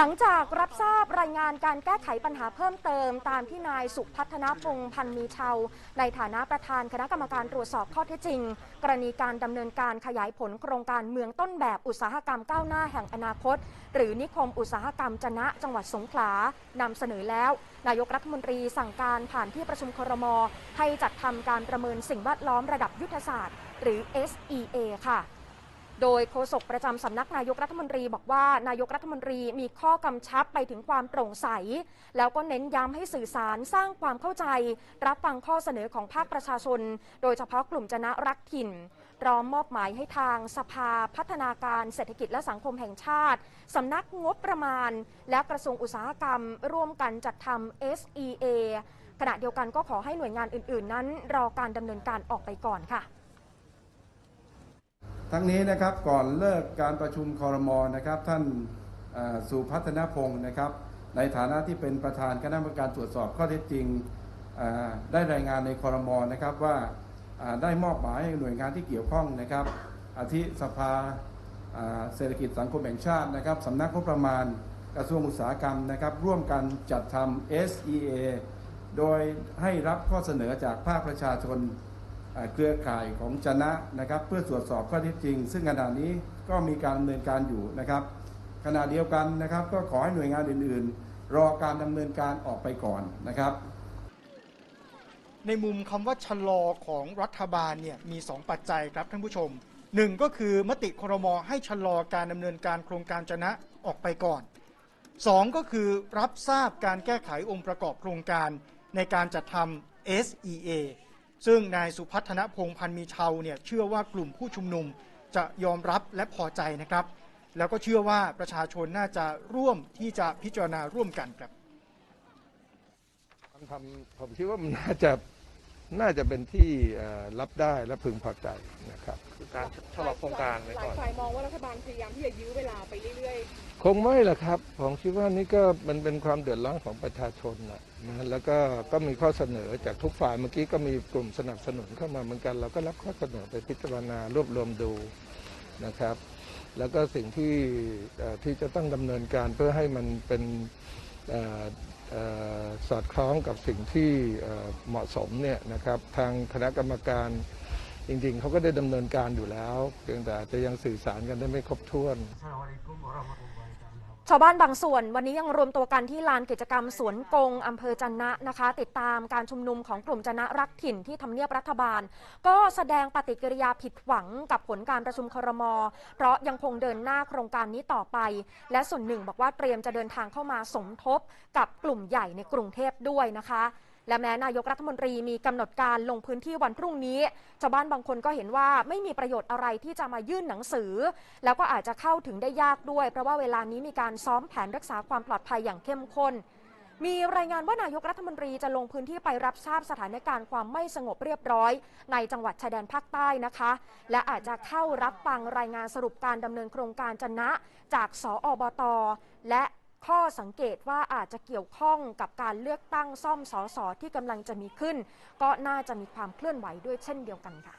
หลังจากรับทราบรายงานการแก้ไขปัญหาเพิ่มเติม ตามที่นายสุพัฒนพงษ์พันมีเชาในฐานะประธานคณะกรรมการตรวจสอบข้อเท็จจริง กรณีการดำเนินการขยายผลโครงการเมืองต้นแบบอุตสาหกรรมก้าวหน้าแห่งอนาคต หรือนิคมอุตสาหกรรมจนะจังหวัดสงขลานำเสนอแล้ว นายกรัฐมนตรีสั่งการผ่านที่ประชุมครม ให้จัดทำการประเมินสิ่งแวดล้อมระดับยุทธศาสตร์ หรือ SEA ค่ะ โดยโฆษกประจำสำนักนายกรัฐมนตรีบอกว่านายกรัฐมนตรีมีข้อกำชับไปถึงความโปร่งใส แล้วก็เน้นย้ำให้สื่อสารสร้างความเข้าใจ รับฟังข้อเสนอของภาคประชาชน โดยเฉพาะกลุ่มจนะรักถิ่นพร้อมมอบหมายให้ทางสภาพัฒนาการเศรษฐกิจและสังคมแห่งชาติ สำนักงบประมาณ และกระทรวงอุตสาหกรรม ร่วมกันจัดทำ SEA ขณะเดียวกันก็ขอให้หน่วยงานอื่น ๆ นั้น รอการดำเนินการออกไปก่อนค่ะ ทั้งนี้นะครับก่อนเลิกการประชุมคอรมอนะครับ ท่านสุพัฒนพงศ์นะครับ ในฐานะที่เป็นประธานคณะกรรมการตรวจสอบข้อเท็จจริงได้รายงานในคอรมอนะครับว่าได้มอบหมายให้หน่วยงานที่เกี่ยวข้องนะครับอาทิสภาเศรษฐกิจสังคมแห่งชาตินะครับสำนักงบประมาณกระทรวงอุตสาหกรรมนะครับ ร่วมกันจัดทำ SEA โดยให้รับข้อเสนอจากภาคประชาชน เครือข่ายของจนะนะครับ เพื่อตรวจสอบข้อเท็จจริง ซึ่งขณะนี้ก็มีการดำเนินการอยู่นะครับ ขณะเดียวกันนะครับ ก็ขอให้หน่วยงานอื่น ๆ รอการดำเนินการออกไปก่อนนะครับ ในมุมคำว่าชะลอของรัฐบาลเนี่ยมี 2 ปัจจัยครับท่านผู้ชมหนึ่งก็คือมติครมให้ชะลอการดำเนินการโครงการจนะออกไปก่อนสองก็คือรับทราบการแก้ไของค์ประกอบโครงการในการจัดทำ SEA ซึ่งนายสุพัฒนพงพันธ์มีเชาเนี่ยเชื่อว่ากลุ่มผู้ชุมนุมจะยอมรับและพอใจนะครับ แล้วก็เชื่อว่าประชาชนน่าจะร่วมที่จะพิจารณาร่วมกันครับทำผมคิดว่ามันน่าจะน่าจะเป็นที่รับได้และพึงพอใจนะครับ ชะลอโครงการไว้หลาก่ยอน ฝ่ายมองว่ารัฐบาลพยายามที่จะยื้อเวลาไปเรื่อยคงไม่ละครับ ผมคิดว่านี่ก็มันเป็นความเดือดร้อนของประชาชนนะนะแล้วก็ก็มีข้อเสนอจากทุกฝ่ายเมื่อกี้ก็มีกลุ่มสนับสนุนเข้ามาเหมือนกัน เราก็รับข้อเสนอไปพิจารณารวบรวมดูนะครับ แล้วก็สิ่งที่เอ่อที่จะต้องดำเนินการเพื่อให้มันเป็นเอ่อเอ่อสอดคล้องกับสิ่งที่เอ่อเหมาะสมเนี่ยนะครับ ทางคณะกรรมการ จริงๆ เขาก็ได้ดำเนินการอยู่แล้ว เพียงแต่จจะยังสื่อสารกันได้ไม่ครบถ้วน ชาวบ้านบางส่วนวันนี้ยังรวมตัวกันที่ลานกิจกรรมสวนกงอำเภอจันนะนะคะ ติดตามการชุมนุมของกลุ่มจันนะรักถิ่นที่ทำเนียบรัฐบาล ก็แสดงปฏิกิริยาผิดหวังกับผลการประชุมครม เพราะยังคงเดินหน้าโครงการนี้ต่อไป และส่วนหนึ่งบอกว่าเตรียมจะเดินทางเข้ามาสมทบกับกลุ่มใหญ่ในกรุงเทพด้วยนะคะ และแม้นายกรัฐมนตรีมีกำหนดการลงพื้นที่วันพรุ่งนี้ ชาวบ้านบางคนก็เห็นว่าไม่มีประโยชน์อะไรที่จะมายื่นหนังสือ แล้วก็อาจจะเข้าถึงได้ยากด้วย เพราะว่าเวลานี้มีการซ้อมแผนรักษาความปลอดภัยอย่างเข้มข้นมีรายงานว่านายกรัฐมนตรีจะลงพื้นที่ไปรับทราบสถานการณ์ความไม่สงบเรียบร้อย ในจังหวัดชายแดนภาคใต้นะคะ และอาจจะเข้ารับฟังรายงานสรุปการดำเนินโครงการจนะ จากสอบต และ ข้อสังเกตว่าอาจจะเกี่ยวข้องกับการเลือกตั้งซ่อมสอสอที่กำลังจะมีขึ้น ก็น่าจะมีความเคลื่อนไหวด้วยเช่นเดียวกันค่ะ